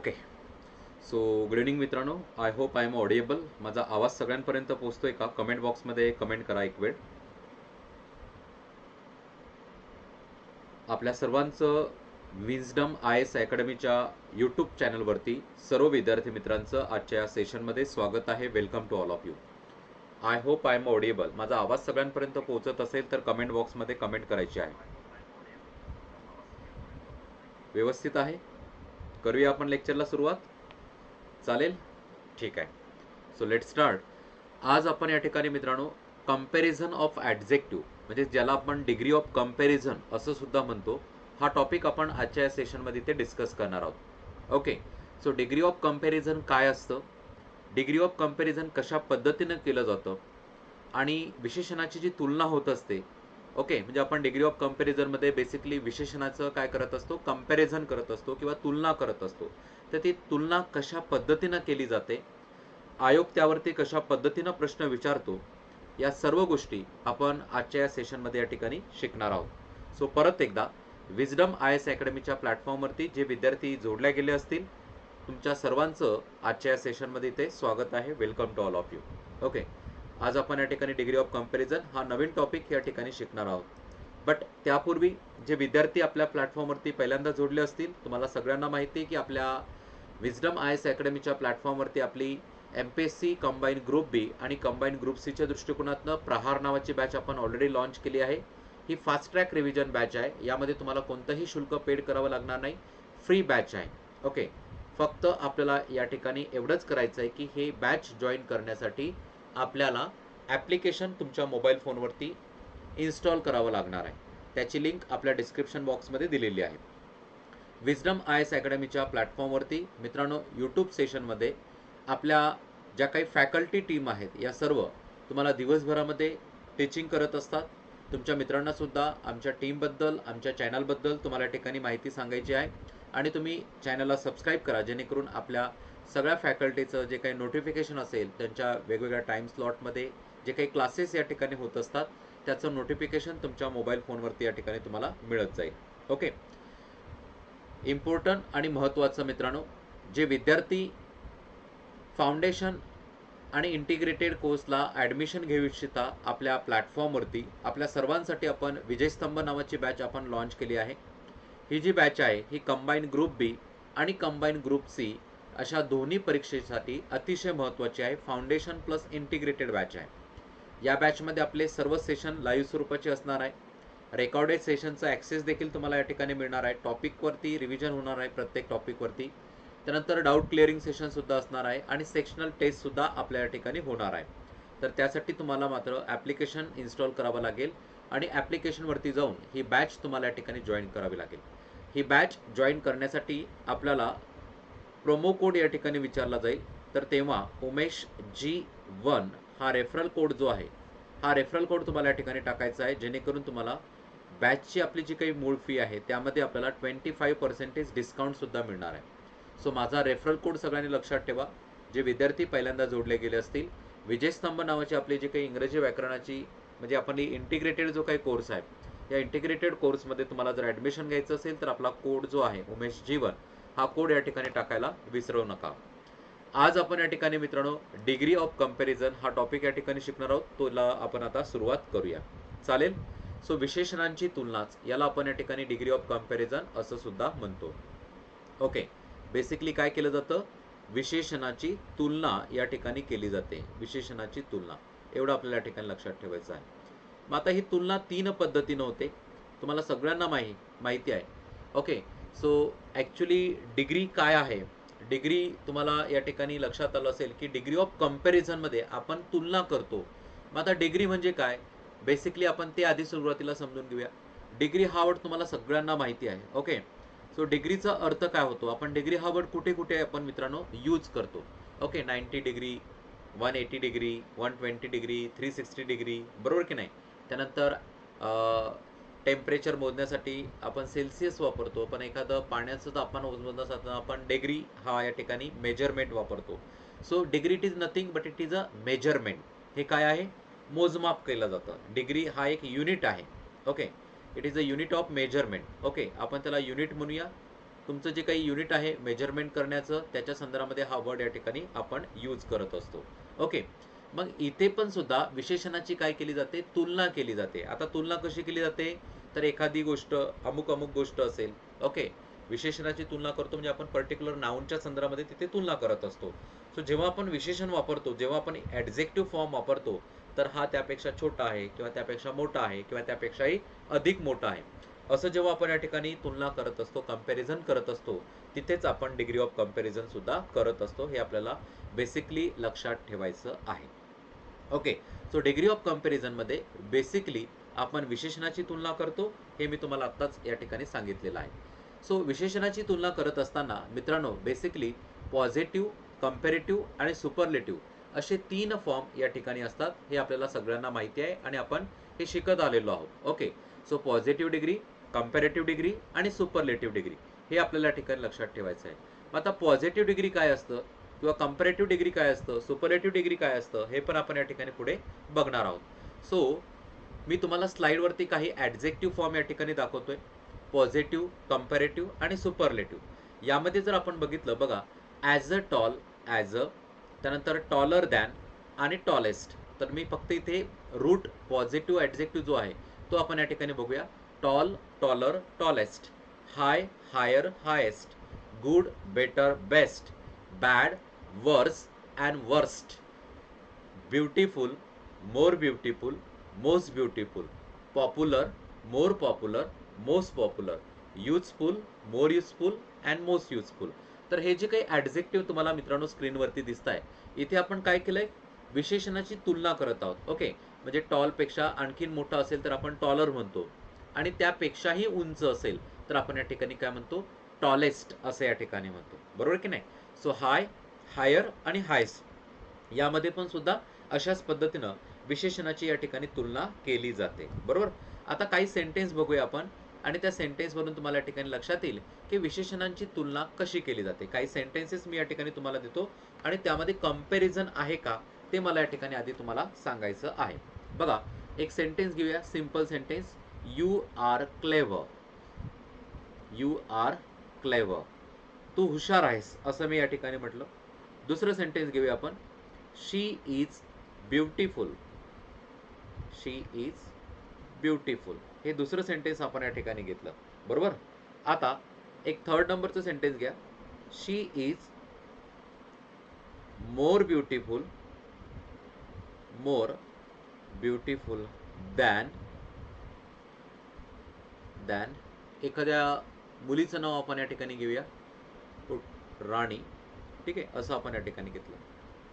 Okay so good evening मित्रांनो. I hope I am audible माझा आवाज सगळ्यांपर्यंत पोहोचतोय का? कमेंट बॉक्समध्ये कमेंट करा एक वेळ. आपल्या सर्वांचं विजडम आय एस अकॅडमीच्या यूट्यूब चॅनलवरती सर्व विद्यार्थी मित्रांचं आजच्या या सेशनमध्ये स्वागत आहे. Welcome to all of you I hope I am audible माझा आवाज सगळ्यांपर्यंत पोहोचत असेल तर कमेंट बॉक्समध्ये कमेंट करायची आहे. व्यवस्थित आहे? करूया आपण लेक्चरला सुरुवात? चालेल? ठीक आहे. सो लेट स्टार्ट आज आपण या ठिकाणी मित्रांनो कंपॅरिझन ऑफ ॲडजेक्टिव्ह म्हणजे ज्याला आपण डिग्री ऑफ कंपॅरिझन असं सुद्धा म्हणतो हा टॉपिक आपण आजच्या या सेशनमध्ये ते डिस्कस करणार आहोत. Okay so degree of comparison काय असतं? डिग्री ऑफ कंपॅरिझन कशा पद्धतीनं केलं जातं? आणि विशेषणाची जी तुलना होत असते ओके म्हणजे आपण डिग्री ऑफ कम्पॅरिझनमध्ये बेसिकली विशेषणाचं काय करत असतो? कंपॅरिझन करत असतो किंवा तुलना करत असतो. तर ती तुलना कशा पद्धतीनं केली जाते? आयोग त्यावरती कशा पद्धतीनं प्रश्न विचारतो? या सर्व गोष्टी आपण आजच्या या सेशनमध्ये या ठिकाणी शिकणार आहोत. सो परत एकदा विजडम आय एस अकॅडमीच्या प्लॅटफॉर्मवरती जे विद्यार्थी जोडल्या गेले असतील तुमच्या सर्वांचं आजच्या या सेशनमध्ये इथे स्वागत आहे. Welcome to all of you okay आज आपण या ठिकाणी डिग्री ऑफ कंपॅरिझन हा नवीन टॉपिक या ठिकाणी शिकणार आहोत. बट त्यापूर्वी जे विद्यार्थी आपल्या प्लॅटफॉर्मवरती पहिल्यांदा जोडले असतील तुम्हाला सगळ्यांना माहिती आहे की आपल्या विजडम आय एस अकॅडमीच्या प्लॅटफॉर्मवरती आपली M P S C combine group B आणि कंबाईन ग्रुप सीच्या दृष्टिकोनातनं प्रहार नावाची बॅच आपण ऑलरेडी लॉन्च केली आहे. ही फास्ट ट्रॅक रिव्हिजन बॅच आहे. यामध्ये तुम्हाला कोणतंही शुल्क पेड करावं लागणार नाही. फ्री बॅच आहे. ओके फक्त आपल्याला या ठिकाणी एवढंच करायचं आहे की हे बॅच जॉईन करण्यासाठी आपल्याला ॲप्लिकेशन तुमच्या मोबाईल फोनवरती इन्स्टॉल करावं लागणार आहे. त्याची लिंक आपल्या डिस्क्रिप्शन बॉक्समध्ये दिलेली आहे. विजडम आय एस अकॅडमीच्या प्लॅटफॉर्मवरती मित्रांनो यूट्यूब सेशनमध्ये आपल्या ज्या काही फॅकल्टी टीम आहेत या सर्व तुम्हाला दिवसभरामध्ये टीचिंग करत असतात. तुमच्या मित्रांनासुद्धा आमच्या टीमबद्दल आमच्या चॅनलबद्दल तुम्हाला ठिकाणी माहिती सांगायची आहे. आणि तुम्ही चॅनलला सबस्क्राईब करा जेणेकरून आपल्या सगळ्या फॅकल्टीचं जे काही नोटिफिकेशन असेल त्यांच्या वेगवेगळ्या टाईम स्लॉटमध्ये जे काही क्लासेस या ठिकाणी होत असतात त्याचं नोटिफिकेशन तुमच्या मोबाईल फोनवरती या ठिकाणी तुम्हाला मिळत जाईल. ओके इम्पॉर्टंट आणि महत्त्वाचं मित्रांनो जे विद्यार्थी फाउंडेशन आणि इंटिग्रेटेड कोर्सला ॲडमिशन घेऊ इच्छिता आपल्या प्लॅटफॉर्मवरती आपल्या सर्वांसाठी आपण विजयस्तंभ नावाची बॅच आपण लॉन्च केली आहे. ही जी बॅच आहे ही कंबाईन ग्रुप बी आणि कंबाईन ग्रुप सी अशा दोन्ही परीक्षेसाठी अतिशय महत्त्वाची आहे. फाउंडेशन प्लस इंटिग्रेटेड बॅच आहे. या बॅचमध्ये आपले सर्व सेशन लाईव्ह स्वरूपाचे असणार आहे. रेकॉर्डेड सेशनचा ॲक्सेस देखील तुम्हाला या ठिकाणी मिळणार आहे. टॉपिकवरती रिव्हिजन होणार आहे प्रत्येक टॉपिकवरती त्यानंतर डाऊट क्लिअरिंग सेशनसुद्धा असणार आहे आणि सेक्शनल टेस्टसुद्धा आपल्या या ठिकाणी होणार आहे. तर त्यासाठी तुम्हाला मात्र ॲप्लिकेशन इन्स्टॉल करावं लागेल आणि ॲप्लिकेशनवरती जाऊन ही बॅच तुम्हाला या ठिकाणी जॉईन करावी लागेल. ही बॅच जॉईन करण्यासाठी आपल्याला प्रोमो कोड या ठिकाणी विचारला जाईल. तर तेव्हा उमेश जी वन हा रेफरल कोड जो आहे हा रेफरल कोड तुम्हाला या ठिकाणी टाकायचा आहे. जेणेकरून तुम्हाला बॅचची आपली जी काही मूळ फी आहे त्यामध्ये आपल्याला ट्वेंटी फाईव्ह पर्सेंटेज डिस्काउंटसुद्धा मिळणार आहे. सो माझा रेफरल कोड सगळ्यांनी लक्षात ठेवा. जे विद्यार्थी पहिल्यांदा जोडले गेले असतील विजयस्तंभ नावाची आपली जी काही इंग्रजी व्याकरणाची म्हणजे आपण इंटिग्रेटेड जो काही कोर्स आहे या इंटिग्रेटेड कोर्समध्ये तुम्हाला जर ॲडमिशन घ्यायचं असेल तर आपला कोड जो आहे उमेश जीवन हा कोड या ठिकाणी टाकायला विसरू नका. आज आपण या ठिकाणी मित्रांनो डिग्री ऑफ कंपॅरिझन हा टॉपिक या ठिकाणी शिकणार आहोत. तोला आपण आता सुरुवात करूया. चालेल? सो विशेषणांची तुलनाच. याला आपण या ठिकाणी डिग्री ऑफ कंपॅरिझन असं सुद्धा म्हणतो. ओके बेसिकली काय केलं जातं? विशेषणाची तुलना या ठिकाणी केली जाते. विशेषणाची तुलना. एवढं आपल्याला या ठिकाणी लक्षात ठेवायचं आहे. मग आता ही तुलना तीन पद्धतीनं होते. तुम्हाला सगळ्यांना माही माहिती आहे. ओके सो ॲक्च्युली डिग्री काय आहे? डिग्री तुम्हाला या ठिकाणी लक्षात आलं असेल की डिग्री ऑफ कम्पॅरिझनमध्ये आपण तुलना करतो. मग आता डिग्री म्हणजे काय? बेसिकली आपण ते आधी सुरुवातीला समजून घेऊया. डिग्री हा वर्ड तुम्हाला सगळ्यांना माहिती आहे ओके सो डिग्रीचा अर्थ काय होतो? आपण डिग्री हा वर्ड कुठे कुठे आपण मित्रांनो यूज करतो. Okay ninety degree one eighty degree one twenty degree three sixty degree बरोबर की नाही? त्यानंतर टेम्परेचर मोजण्यासाठी आपण सेल्सिअस वापरतो पण एखादं पाण्याचं तापमान मोजण्यासाठी आपण डिग्री हा या ठिकाणी मेजरमेंट वापरतो. So degree it is nothing but it is a measurement हे काय आहे? मोजमाप केलं जातं. डिग्री हा एक युनिट आहे. Okay it is a unit of measurement okay आपण त्याला युनिट म्हणूया. तुमचं जे काही युनिट आहे मेजरमेंट करण्याचं त्याच्या संदर्भामध्ये हा वर्ड या ठिकाणी आपण यूज करत असतो. ओके मग इथे पण सुद्धा विशेषणाची काय केली जाते? तुलना केली जाते. आता तुलना कशी केली जाते? तर एखादी गोष्ट अमुक अमुक गोष्ट असेल ओके. विशेषणाची तुलना करतो म्हणजे आपण पर्टिक्युलर नाऊनच्या संदर्भामध्ये तिथे तुलना करत असतो. सो जेव्हा आपण विशेषण वापरतो जेव्हा आपण ॲडजेक्टिव्ह फॉर्म वापरतो तर हा त्यापेक्षा छोटा आहे किंवा त्यापेक्षा मोठा आहे किंवा त्यापेक्षाही अधिक मोठा आहे. असं जेव्हा आपण या ठिकाणी तुलना करत असतो कंपॅरिझन करत असतो तिथेच आपण डिग्री ऑफ कंपॅरिझन सुद्धा करत असतो. हे आपल्याला बेसिकली लक्षात ठेवायचं आहे. ओके सो डिग्री ऑफ कम्पॅरिझनमध्ये बेसिकली आपण विशेषणाची तुलना करतो हे मी तुम्हाला आत्ताच या ठिकाणी सांगितलेलं आहे. सो विशेषणाची तुलना करत असताना मित्रांनो बेसिकली पॉझिटिव्ह कम्पॅरेटिव्ह आणि सुपरलेटिव्ह असे तीन फॉर्म या ठिकाणी असतात हे आपल्याला सगळ्यांना माहिती आहे आणि आपण हे शिकत आलेलो आहोत. Okay so positive degree comparative degree आणि सुपरलेटिव्ह डिग्री हे आपल्याला या ठिकाणी लक्षात ठेवायचं आहे. मग आता पॉझिटिव्ह डिग्री काय असतं? किंवा कम्पॅरेटिव्ह डिग्री काय असतं सुपरलेटिव्ह डिग्री काय असतं हे पण आपण या ठिकाणी पुढे बघणार आहोत. सो मी तुम्हाला स्लाईडवरती काही ॲडजेक्टिव्ह फॉर्म या ठिकाणी दाखवतोय. पॉझिटिव्ह कम्पॅरेटिव्ह आणि सुपरलेटिव्ह यामध्ये जर आपण बघितलं बघा as a tall as a त्यानंतर टॉलर दॅन आणि टॉलेस्ट तर मी फक्त इथे रूट पॉझिटिव्ह ॲडजेक्टिव्ह जो आहे तो आपण या ठिकाणी बघूया. Tall taller tallest high higher highest good better best bad worse and worst beautiful more beautiful most beautiful popular more popular most popular useful more useful and most useful तर हे जे काही ॲडजेक्टिव्ह तुम्हाला मित्रांनो स्क्रीनवरती दिसत आहे इथे आपण काय केलं आहे विशेषणाची तुलना करत आहोत. ओके म्हणजे टॉलपेक्षा आणखीन मोठा असेल तर आपण टॉलर म्हणतो. आणि त्यापेक्षाही उंच असेल तर आपण या ठिकाणी काय म्हणतो? टॉलेस्ट असं या ठिकाणी म्हणतो. बरोबर की नाही? सो हाय हायर आणि हायस यामध्ये पण सुद्धा अशाच पद्धतीनं विशेषणाची या ठिकाणी तुलना केली जाते. बरोबर? आता काही सेंटेन्स बघूया आपण आणि त्या सेंटेन्सवरून तुम्हाला या ठिकाणी लक्षात येईल की विशेषणांची तुलना कशी केली जाते. काही सेंटेन्सेस मी या ठिकाणी तुम्हाला देतो आणि त्यामध्ये कंपॅरिझन आहे का ते मला या ठिकाणी आधी तुम्हाला सांगायचं आहे. बघा एक सेंटेन्स घेऊया simple sentence you are clever you are clever तू हुशार आहेस असं मी या ठिकाणी म्हटलं. दुसरं सेंटेन्स घेऊया आपण. She is beautiful she is beautiful हे दुसरं सेंटेन्स आपण या ठिकाणी घेतलं. बरोबर? आता एक थर्ड नंबरचं सेंटेन्स घ्या. She is more beautiful more beautiful than than एखाद्या मुलीचं नाव आपण या ठिकाणी घेऊया. राणी. ठीक आहे? असं आपण या ठिकाणी घेतलं.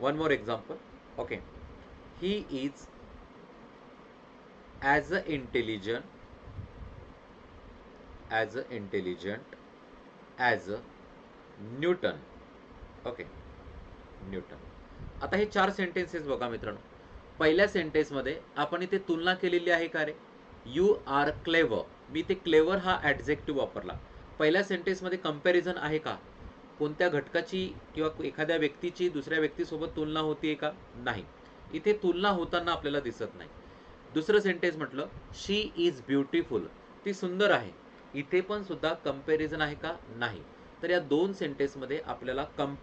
One more example okay he is as a intelligent as a intelligent as a Newton okay Newton आता हे चार सेंटेन्सेस बघा मित्रांनो. पहिल्या सेंटेन्समध्ये आपण इथे तुलना केलेली आहे का रे? यू आर क्लेवर मी इथे क्लेवर हा ॲडजेक्टिव्ह वापरला. पहिल्या सेंटेन्समध्ये कंपॅरिझन आहे का? कोणत्या घटकाची किंवा एखाद्या व्यक्तीची दुसऱ्या व्यक्तीसोबत तुलना होतीये का? नाही. इथे तुलना होताना आपल्याला दिसत नाही. दुसरं सेंटेन्स म्हटलं शी इज ब्युटिफुल ती सुंदर आहे. इथे पण सुद्धा कंपॅरिझन आहे का? नाही. तर या दोन सेंटेन्समध्ये आपल्याला कम्पॅ